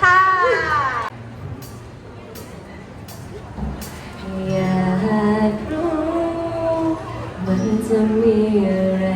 ค่ะ อยากรู้มันจะมีอะไร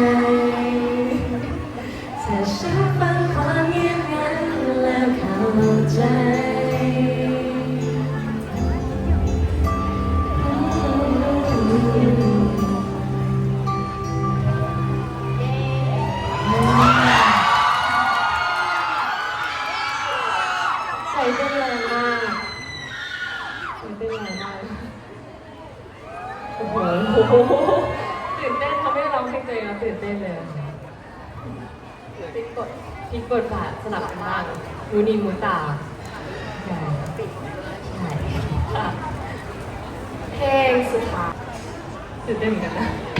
ถ้าฉันความเงียบแล้เข้าใจใส่เป็นอะมากใส่เป็นอะมากโอ้โหตื่นเต้นมาก ร้องเพลงตัวเองแตื่นเต้นเลยปิกดพลิกดทบาสลับกันบ้างมูนีมูต่ใช่ค่ะเพลงสุดท้ายตื่นเต้นเหมือนกันนะ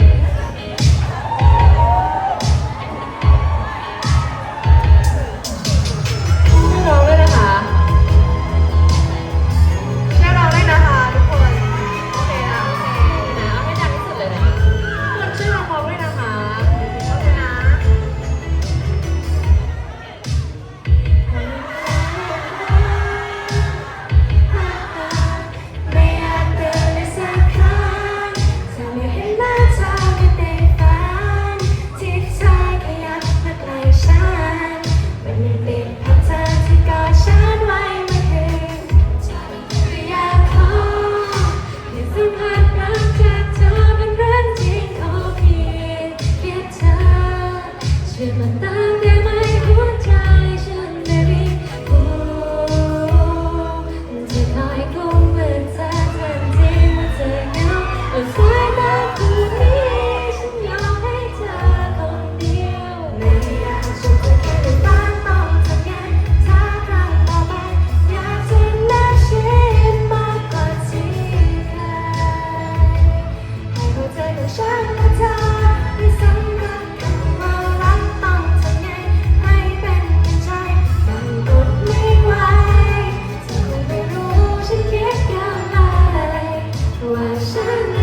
我想你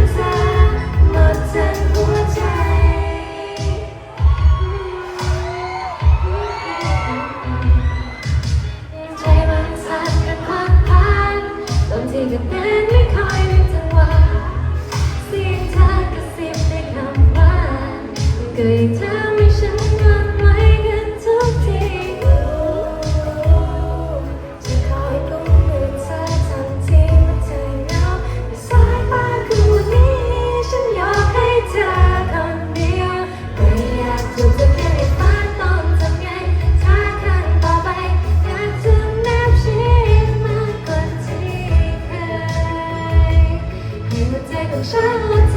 Shall I